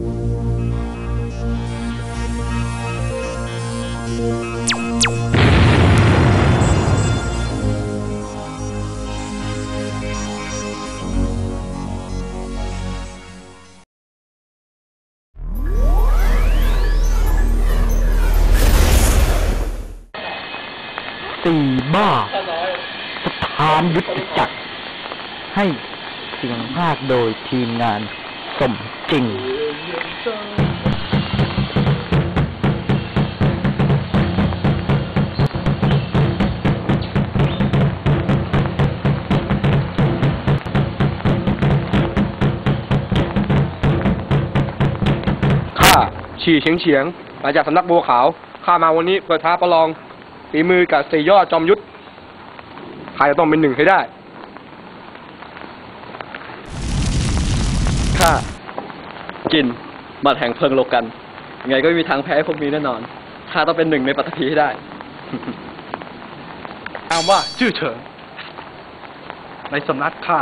สี่บ้าสถานยุทธจักรให้เสียงภาคโดยทีมงานสมจริง ข้าฉี่เฉียงเฉียงมาจากสำนักบัวขาว ข้ามาวันนี้เพื่อท้าประลองฝีมือกับสี่ยอดจอมยุทธข้าจะต้องเป็นหนึ่งให้ได้ ข้ากิน บัตรแห่งเพลิงโลกัน ยังไงก็ไม่มีทางแพ้พวกนี้แน่นอนข้าต้องเป็นหนึ่งในปัตตภีให้ได้นามว่าชื่อเฉิง ในสำนักข้า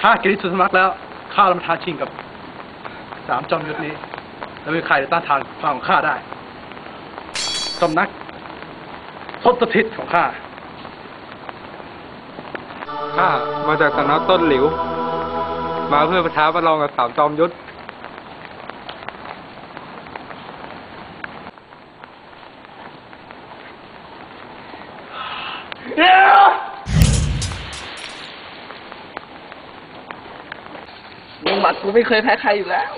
ข้าเกินที่สุดสำนักแล้วข้าลำทาชิงกับสามจอมยุทธนี้แล้วไม่มีใครจะต้านทานความของข้าได้สำนักทศทิศของข้าข้ามาจากสำนักต้นหลิว มาเพื่อประท้าประลองกับสามจอมยุทธ มึงหมัดกู ไม่เคยแพ้ใครอยู่แล้ว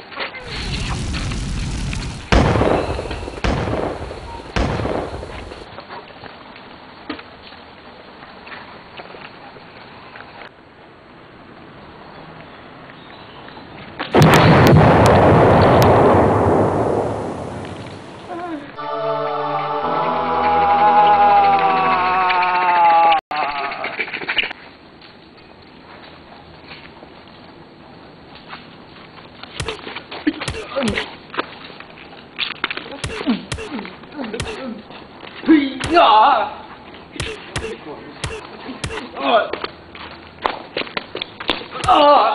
Ah! Ah!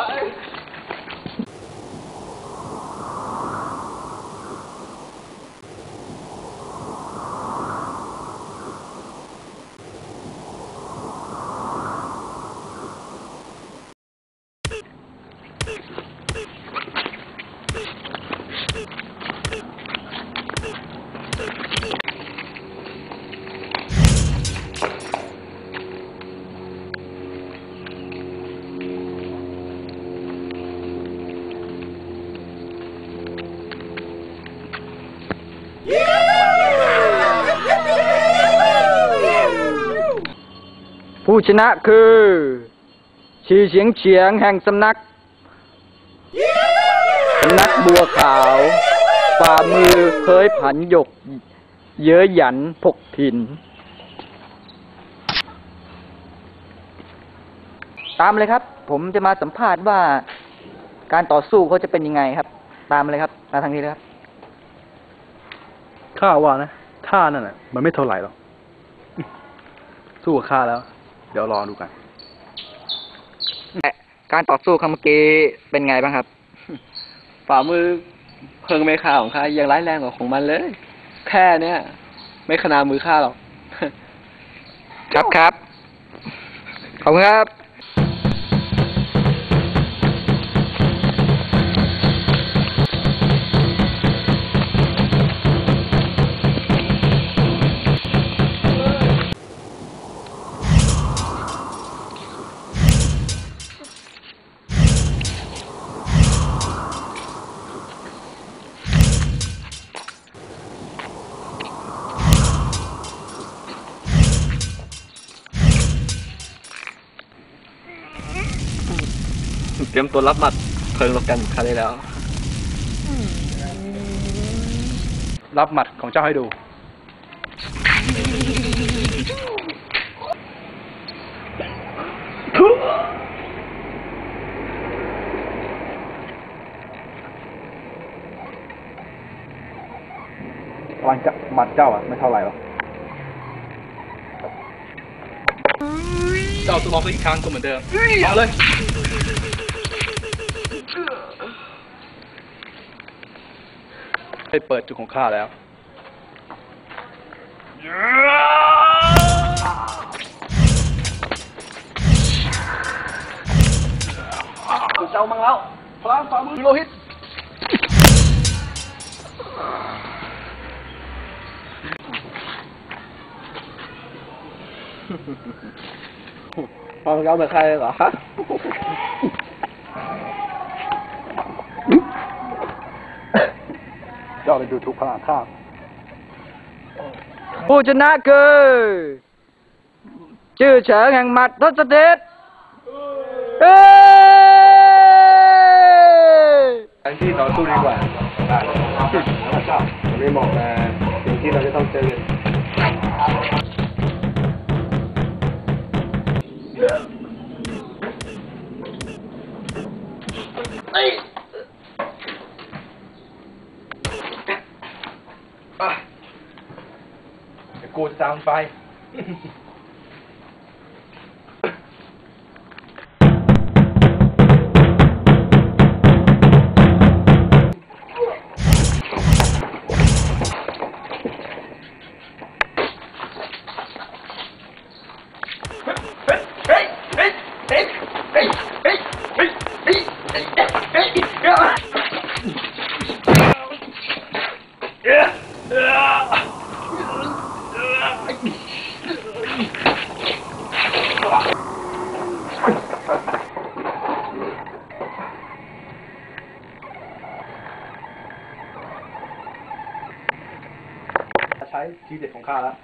ผู้ชนะคือชีเฉียงเฉียงแห่งสำนักสำนักบัวขาวฝ่ามือเฮ้ยผันหยก เย้ยหยันพกถิ่น ตามเลยครับ ผมจะมาสัมภาษณ์ว่าการต่อสู้เขาจะเป็นยังไงครับ ตามเลยครับมาทางนี้เลยครับ ข้าว่านะท่านั่นน่ะ มันไม่เท่าไหร่หรอกสู้กับข้าแล้ว เดี๋ยวรอดูกัน การต่อสู้ครั้งเมื่อกี้เป็นไงบ้างครับ ฝ่ามือเพลิงเมฆาของข้ายังร้ายแรงกว่าของมันเลย แค่เนี้ยไม่ขนามือข้าหรอก ครับครับ ขอบคุณครับ ตรียมตัวรับหมัดเพลิงโลกันของข้าได้แล้ว รับหมัดของเจ้าให้ดูวันจะหมัดเจ้าอะ ไม่เท่าไหร่หรอก เจ้าจะลองสักอีกครั้งก็เหมือนเดิมเอาเลย ได้เปิดจุดของข้าแล้วเจ้ามังแล้วพลังฝ่ามือโลหิตฟังเจ้าเหมือนใครเหรอ เจ้าไปดูทุกพลังข้าผู้ชนะคือชื่อเฉิงแห่งหมัดทศเทศเอ้ยการที่ต่อสู้ดีกว่าไม่เหมาะนะสิ่งที่เราจะต้องเจอ เดี๋ย ของข้าแล้ว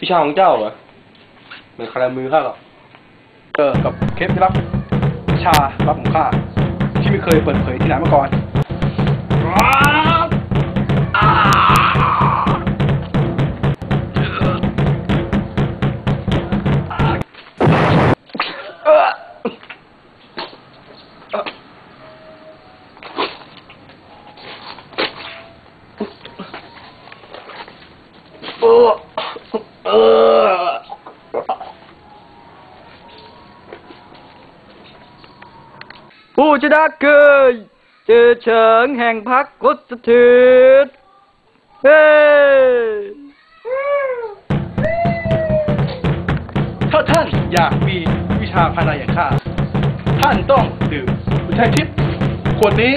วิชาของเจ้าเหรอเหมือนคารามือข้าหรอก เจอกับเคปที่รับวิชารับของข้า ที่ไม่เคยเปิดเผยที่ไหนมาก่อน ผู้ชนะคือชื่อเฉิงแห่งพักกุศเทศเฮ้ถ้าท่านอยากมีวิชาภายในอย่างข้า ท่านต้องดื่มวิชัยทิพย์ขวดนี้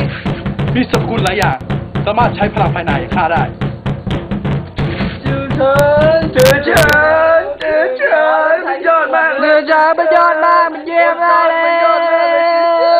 มีสรรพคุณหลายอย่าง สามารถใช้พลังภายในอย่างข้าได้ trời trời trời trời trời mình giọt mà mình giọt mà mình gieo ra đây.